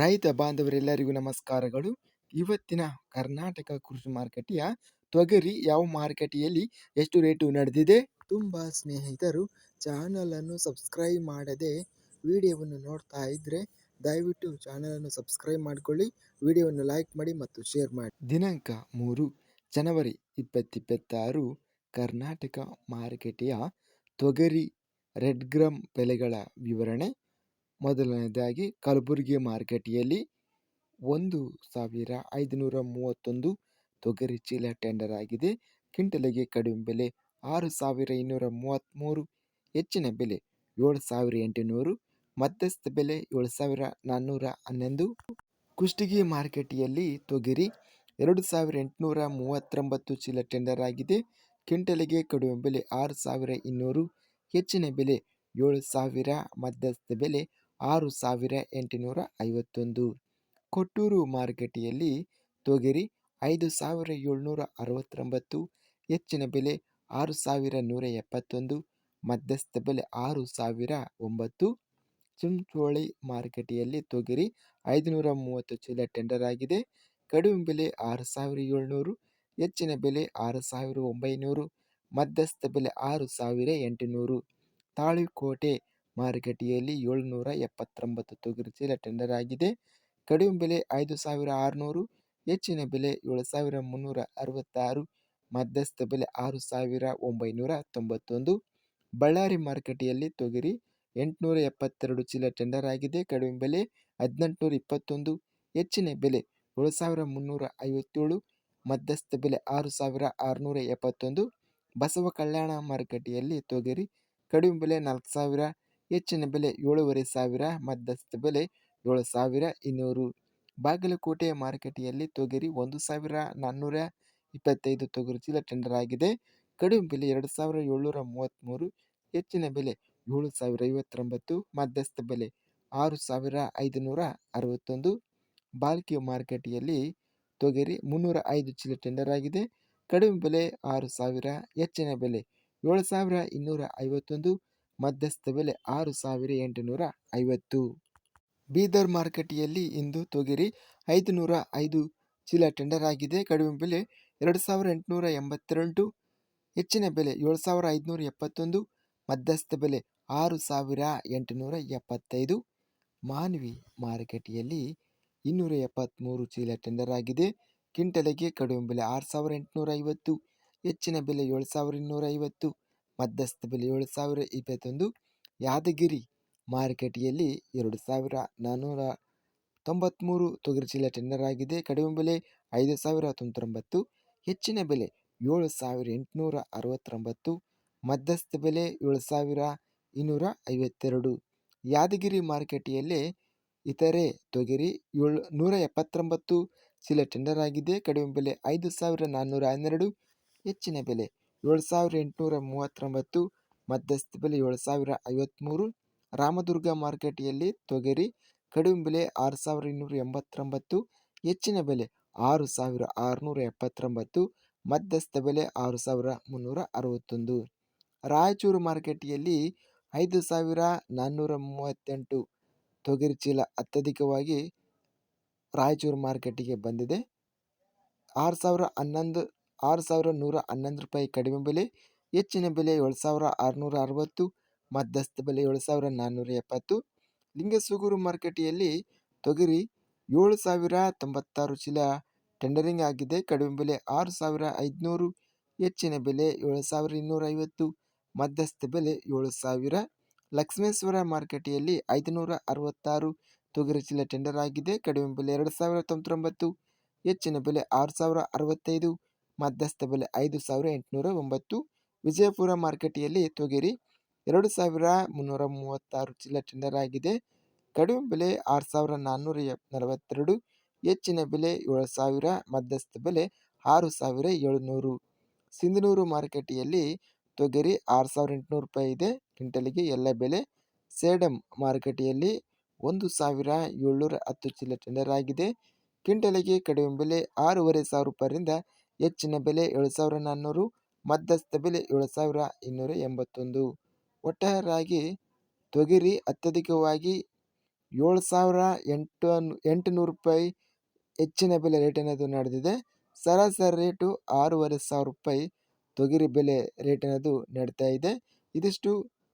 ರೈತ ಬಾಂಧವರೆಲ್ಲರಿಗೂ ನಮಸ್ಕಾರಗಳು. ಇವತ್ತಿನ ಕರ್ನಾಟಕ ಕೃಷಿ ಮಾರುಕಟ್ಟೆಯ ತೊಗರಿ ಯಾವ ಮಾರುಕಟ್ಟೆಯಲ್ಲಿ ಎಷ್ಟು ರೇಟು ನಡೆದಿದೆ? ತುಂಬ ಸ್ನೇಹಿತರು ಚಾನಲನ್ನು ಸಬ್ಸ್ಕ್ರೈಬ್ ಮಾಡದೆ ವಿಡಿಯೋವನ್ನು ನೋಡ್ತಾ ಇದ್ದರೆ ದಯವಿಟ್ಟು ಚಾನಲನ್ನು ಸಬ್ಸ್ಕ್ರೈಬ್ ಮಾಡಿಕೊಳ್ಳಿ, ವಿಡಿಯೋವನ್ನು ಲೈಕ್ ಮಾಡಿ ಮತ್ತು ಶೇರ್ ಮಾಡಿ. ದಿನಾಂಕ ಮೂರು, ಜನವರಿ ಇಪ್ಪತ್ತಿಪ್ಪತ್ತಾರು, ಕರ್ನಾಟಕ ಮಾರುಕಟ್ಟೆಯ ತೊಗರಿ ರೆಡ್ ಗ್ರಾಮ್ ಬೆಲೆಗಳ ವಿವರಣೆ. ಮೊದಲನೇದಾಗಿ ಕಲಬುರಗಿ ಮಾರುಕಟ್ಟೆಯಲ್ಲಿ ಒಂದು ಸಾವಿರ ಐದುನೂರ ಮೂವತ್ತೊಂದು ತೊಗರಿ ಚೀಲ ಟೆಂಡರ್ ಆಗಿದೆ. ಕ್ವಿಂಟಲಿಗೆ ಕಡಿಮೆ ಬೆಲೆ ಆರು ಸಾವಿರ ಇನ್ನೂರ ಮೂವತ್ತ್ಮೂರು ಹೆಚ್ಚಿನ ಬೆಲೆ ಏಳು ಸಾವಿರ ಎಂಟುನೂರು, ಮಧ್ಯಸ್ಥ ಬೆಲೆ ಏಳು ಸಾವಿರ ನಾನ್ನೂರ ಹನ್ನೊಂದು. ಕುಷ್ಟಗಿ ಮಾರುಕಟ್ಟೆಯಲ್ಲಿ ತೊಗರಿ ಎರಡು ಸಾವಿರ ಎಂಟುನೂರ ಮೂವತ್ತೊಂಬತ್ತು ಚೀಲ ಟೆಂಡರ್ ಆಗಿದೆ. ಕ್ವಿಂಟಲಿಗೆ ಕಡಿಮೆ ಬೆಲೆ ಆರು ಸಾವಿರ ಇನ್ನೂರು, ಹೆಚ್ಚಿನ ಬೆಲೆ ಏಳು ಸಾವಿರ, ಮಧ್ಯಸ್ಥ ಬೆಲೆ ಆರು ಸಾವಿರ ಎಂಟುನೂರ ಐವತ್ತೊಂದು. ಕೊಟ್ಟೂರು ಮಾರುಕಟ್ಟೆಯಲ್ಲಿ ತೊಗರಿ ಐದು ಸಾವಿರ ಏಳ್ನೂರ ಅರವತ್ತೊಂಬತ್ತು, ಹೆಚ್ಚಿನ ಬೆಲೆ ಆರು ಸಾವಿರ ನೂರ ಎಪ್ಪತ್ತೊಂದು, ಮಧ್ಯಸ್ಥ ಬೆಲೆ ಆರು ಸಾವಿರ ಒಂಬತ್ತು. ಚಿಂಚೋಳಿ ಮಾರುಕಟ್ಟೆಯಲ್ಲಿ ತೊಗರಿ ಐದುನೂರ ಮೂವತ್ತು ಚೀಲ ಟೆಂಡರ್ ಆಗಿದೆ. ಕಡಿಮೆ ಬೆಲೆ ಆರು ಸಾವಿರ ಏಳ್ನೂರು, ಹೆಚ್ಚಿನ ಬೆಲೆ ಆರು ಸಾವಿರ ಒಂಬೈನೂರು, ಮಧ್ಯಸ್ಥ ಬೆಲೆ ಆರು ಸಾವಿರ ಎಂಟುನೂರು. ತಾಳಿಕೋಟೆ ಮಾರುಕಟ್ಟೆಯಲ್ಲಿ ಏಳ್ನೂರ ಎಪ್ಪತ್ತೊಂಬತ್ತು ತೊಗರಿ ಚೀಲ ಟೆಂಡರ್ ಆಗಿದೆ. ಕಡಿಮೆ ಬೆಲೆ ಐದು ಸಾವಿರ ಆರುನೂರು, ಹೆಚ್ಚಿನ ಬೆಲೆ ಏಳು ಸಾವಿರ ಮುನ್ನೂರ ಅರವತ್ತಾರು, ಮಧ್ಯಸ್ಥ ಬೆಲೆ ಆರು ಸಾವಿರ ಒಂಬೈನೂರ ತೊಂಬತ್ತೊಂದು. ಬಳ್ಳಾರಿ ಮಾರುಕಟ್ಟೆಯಲ್ಲಿ ತೊಗರಿ ಎಂಟುನೂರ ಎಪ್ಪತ್ತೆರಡು ಚೀಲ ಟೆಂಡರ್ ಆಗಿದೆ. ಕಡಿಮೆ ಬೆಲೆ ಹದಿನೆಂಟುನೂರ ಇಪ್ಪತ್ತೊಂದು, ಹೆಚ್ಚಿನ ಬೆಲೆ ಏಳು ಸಾವಿರ ಮುನ್ನೂರ ಐವತ್ತೇಳು, ಮಧ್ಯಸ್ಥ ಬೆಲೆ ಆರು ಸಾವಿರ ಆರುನೂರ ಎಪ್ಪತ್ತೊಂದು. ಬಸವ ಕಲ್ಯಾಣ ಮಾರುಕಟ್ಟೆಯಲ್ಲಿ ತೊಗರಿ ಕಡಿಮೆ ಬೆಲೆ ನಾಲ್ಕು ಸಾವಿರ ಹೆಚ್ಚಿನ ಬೆಲೆ ಏಳುವರೆ ಸಾವಿರ, ಮಧ್ಯಸ್ಥ ಬೆಲೆ ಏಳು ಸಾವಿರ ಇನ್ನೂರು. ಬಾಗಲಕೋಟೆ ಮಾರುಕಟ್ಟೆಯಲ್ಲಿ ತೊಗರಿ ಒಂದು ಸಾವಿರ ನಾನ್ನೂರ ಇಪ್ಪತ್ತೈದು ತೊಗರಿ ಚೀಲ ಟೆಂಡರ್ ಆಗಿದೆ. ಕಡಿಮೆ ಬೆಲೆ ಎರಡು ಸಾವಿರ ಏಳ್ನೂರ ಮೂವತ್ತ್ಮೂರು, ಹೆಚ್ಚಿನ ಬೆಲೆ ಏಳು ಸಾವಿರ ಐವತ್ತೊಂಬತ್ತು, ಮಧ್ಯಸ್ಥ ಬೆಲೆ ಆರು ಸಾವಿರ ಐದುನೂರ ಅರವತ್ತೊಂದು. ಬಾಲ್ಕಿ ಮಾರುಕಟ್ಟೆಯಲ್ಲಿ ತೊಗರಿ ಮುನ್ನೂರ ಐದು ಚೀಲ ಟೆಂಡರ್ ಆಗಿದೆ. ಕಡಿಮೆ ಬೆಲೆ ಆರು ಸಾವಿರ, ಹೆಚ್ಚಿನ ಬೆಲೆ ಏಳು ಸಾವಿರ ಇನ್ನೂರ ಐವತ್ತೊಂದು. ಮಧ್ಯಸ್ಥ ಬೆಲೆ ಆರು ಸಾವಿರ ಎಂಟುನೂರ ಐವತ್ತು. ಬೀದರ್ ಮಾರುಕಟ್ಟೆಯಲ್ಲಿ ಇಂದು ತೊಗರಿ ಐದು ನೂರ ಐದು ಚೀಲ ಟೆಂಡರ್ ಆಗಿದೆ. ಕಡಿಮೆ ಬೆಲೆ ಎರಡು ಸಾವಿರ ಎಂಟುನೂರ ಎಂಬತ್ತೆರಡು, ಹೆಚ್ಚಿನ ಬೆಲೆ ಏಳು ಸಾವಿರ ಐದುನೂರ ಎಪ್ಪತ್ತೊಂದು, ಮಧ್ಯಸ್ಥ ಬೆಲೆ ಆರು ಸಾವಿರ ಎಂಟುನೂರ ಎಪ್ಪತ್ತೈದು. ಮಾನ್ವಿ ಮಾರುಕಟ್ಟೆಯಲ್ಲಿ ಇನ್ನೂರ ಎಪ್ಪತ್ತ್ಮೂರು ಚೀಲ ಟೆಂಡರ್ ಆಗಿದೆ. ಕ್ವಿಂಟಲಿಗೆ ಕಡಿಮೆ ಬೆಲೆ ಆರು ಸಾವಿರ ಎಂಟುನೂರ ಐವತ್ತು, ಹೆಚ್ಚಿನ ಬೆಲೆ ಏಳು ಸಾವಿರ ಇನ್ನೂರ ಐವತ್ತು. ಮಧ್ಯಸ್ಥ ಬೆಲೆ ಏಳು ಸಾವಿರ ಇಪ್ಪತ್ತೊಂದು. ಯಾದಗಿರಿ ಮಾರುಕಟ್ಟೆಯಲ್ಲಿ ಎರಡು ಸಾವಿರ ನಾನ್ನೂರ ತೊಂಬತ್ತ್ಮೂರು ತೊಗರಿ ಚೀಲ ಟೆಂಡರ್ ಆಗಿದೆ. ಕಡಿಮೆ ಬೆಲೆ ಐದು ಸಾವಿರ ತೊಂಬತ್ತೊಂಬತ್ತು ಹೆಚ್ಚಿನ ಬೆಲೆ ಏಳು ಸಾವಿರ ಎಂಟುನೂರ ಅರವತ್ತೊಂಬತ್ತು. ಮಧ್ಯಸ್ಥ ಬೆಲೆ ಏಳು ಸಾವಿರ ಇನ್ನೂರ ಐವತ್ತೆರಡು. ಯಾದಗಿರಿ ಮಾರುಕಟ್ಟೆಯಲ್ಲಿ ಇತರೆ ತೊಗರಿ ಏಳು ನೂರ ಎಪ್ಪತ್ತೊಂಬತ್ತು ಚೀಲ ಟೆಂಡರ್ ಆಗಿದೆ. ಕಡಿಮೆ ಬೆಲೆ ಐದು ಸಾವಿರ ನಾನ್ನೂರ ಹನ್ನೆರಡು. ಹೆಚ್ಚಿನ ಬೆಲೆ ಏಳು ಸಾವಿರ ಎಂಟುನೂರ ಮೂವತ್ತೊಂಬತ್ತು ಮಧ್ಯಸ್ಥ ಬೆಲೆ ಏಳು ಸಾವಿರ ಐವತ್ತ್ಮೂರು ರಾಮದುರ್ಗ ಮಾರುಕಟ್ಟೆಯಲ್ಲಿ ತೊಗರಿ ಕಡಿಮೆ ಬೆಲೆ ಆರು ಸಾವಿರ ಇನ್ನೂರ ಎಂಬತ್ತೊಂಬತ್ತು ಹೆಚ್ಚಿನ ಬೆಲೆ ಆರು ಸಾವಿರ ಆರುನೂರ ಎಪ್ಪತ್ತೊಂಬತ್ತು ಮಧ್ಯಸ್ಥ ಬೆಲೆ ಆರು ಸಾವಿರ ಮುನ್ನೂರ ಅರವತ್ತೊಂದು ರಾಯಚೂರು ಮಾರುಕಟ್ಟೆಯಲ್ಲಿ ಐದು ಸಾವಿರ ನಾನ್ನೂರ ಮೂವತ್ತೆಂಟು ತೊಗರಿ ಚೀಲ ಅತ್ಯಧಿಕವಾಗಿ ರಾಯಚೂರು ಮಾರ್ಕೆಟಿಗೆ ಬಂದಿದೆ ಆರು ಸಾವಿರ ಹನ್ನೊಂದು ಆರು ಸಾವಿರ ನೂರ ಹನ್ನೊಂದು ರೂಪಾಯಿ ಕಡಿಮೆ ಬೆಲೆ, ಹೆಚ್ಚಿನ ಬೆಲೆ ಏಳು ಸಾವಿರ ಆರುನೂರ ಅರವತ್ತು, ಮಧ್ಯಸ್ಥ ಬೆಲೆ ಏಳು ಸಾವಿರ ನಾನ್ನೂರ ಎಪ್ಪತ್ತು. ಲಿಂಗಸೂಗೂರು ಮಾರುಕಟ್ಟೆಯಲ್ಲಿ ತೊಗರಿ ಏಳು ಸಾವಿರ ತೊಂಬತ್ತಾರು ಚೀಲ ಟೆಂಡರಿಂಗ್ ಆಗಿದೆ. ಕಡಿಮೆ ಬೆಲೆ ಆರು ಸಾವಿರ ಐದುನೂರು, ಹೆಚ್ಚಿನ ಬೆಲೆ ಏಳು ಸಾವಿರ ಇನ್ನೂರ ಐವತ್ತು ಮಧ್ಯಸ್ಥ ಬೆಲೆ ಏಳು ಸಾವಿರ. ಲಕ್ಷ್ಮೇಶ್ವರ ಮಾರುಕಟ್ಟೆಯಲ್ಲಿ ಐದುನೂರ ಅರವತ್ತಾರು ತೊಗರಿ ಚೀಲ ಟೆಂಡರ್ ಆಗಿದೆ. ಕಡಿಮೆ ಬೆಲೆ ಎರಡು ಸಾವಿರ ತೊಂಬತ್ತೊಂಬತ್ತು, ಹೆಚ್ಚಿನ ಬೆಲೆ ಆರು ಸಾವಿರ ಅರವತ್ತೈದು. ಮಧ್ಯಸ್ಥ ಬೆಲೆ ಐದು ಸಾವಿರ ಎಂಟುನೂರ ಒಂಬತ್ತು. ವಿಜಯಪುರ ಮಾರುಕಟ್ಟೆಯಲ್ಲಿ ತೊಗರಿ ಎರಡು ಸಾವಿರ ಮುನ್ನೂರ ಮೂವತ್ತಾರು ಚೀಲ ಟೆಂಡರ್ ಆಗಿದೆ. ಕಡಿಮೆ ಬೆಲೆ ಆರು ಸಾವಿರ ನಾನ್ನೂರ ನಲವತ್ತೆರಡು. ಹೆಚ್ಚಿನ ಬೆಲೆ ಏಳು ಸಾವಿರ, ಮಧ್ಯಸ್ಥ ಬೆಲೆ ಆರು ಸಾವಿರ ಏಳುನೂರು. ಸಿಂಧನೂರು ಮಾರುಕಟ್ಟೆಯಲ್ಲಿ ತೊಗರಿ ಆರು ಸಾವಿರ ಎಂಟುನೂರು ರೂಪಾಯಿ ಇದೆ. ಕ್ವಿಂಟಲಿಗೆ ಎಲ್ಲ ಬೆಲೆ ಸೇಡಂ ಮಾರುಕಟ್ಟೆಯಲ್ಲಿ ಒಂದು ಸಾವಿರ ಏಳ್ನೂರ ಹತ್ತು ಚೀಲ ಟೆಂಡರ್ ಆಗಿದೆ. ಕ್ವಿಂಟಲಿಗೆ ಕಡಿಮೆ ಬೆಲೆ ಆರೂವರೆ ಸಾವಿರ ರೂಪಾಯಿಯಿಂದ ಹೆಚ್ಚಿನ ಬೆಲೆ ಏಳು ಸಾವಿರ ನಾನ್ನೂರು ಮಧ್ಯಸ್ಥ ಬೆಲೆ ಏಳು ಸಾವಿರ ಇನ್ನೂರ ಎಂಬತ್ತೊಂದು ಒಟ್ಟಾರೆಯಾಗಿ ತೊಗರಿ ಅತ್ಯಧಿಕವಾಗಿ ಏಳು ಸಾವಿರ ಎಂಟು ಎಂಟುನೂರು ರೂಪಾಯಿ ಹೆಚ್ಚಿನ ಬೆಲೆ ರೇಟ್ ಅನ್ನೋದು ನಡೆದಿದೆ. ಸರಾಸರಿ ರೇಟು ಆರೂವರೆ ಸಾವಿರ ರೂಪಾಯಿ ತೊಗರಿ ಬೆಲೆ ರೇಟ್ ಅನ್ನೋದು ನಡೀತಾ ಇದೆ. ಇದಿಷ್ಟು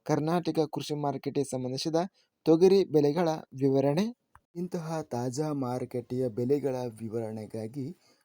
ಕರ್ನಾಟಕ ಕೃಷಿ ಮಾರುಕಟ್ಟೆಗೆ ಸಂಬಂಧಿಸಿದ ತೊಗರಿ ಬೆಲೆಗಳ ವಿವರಣೆ. ಇಂತಹ ತಾಜಾ ಮಾರುಕಟ್ಟೆಯ ಬೆಲೆಗಳ ವಿವರಣೆಗಾಗಿ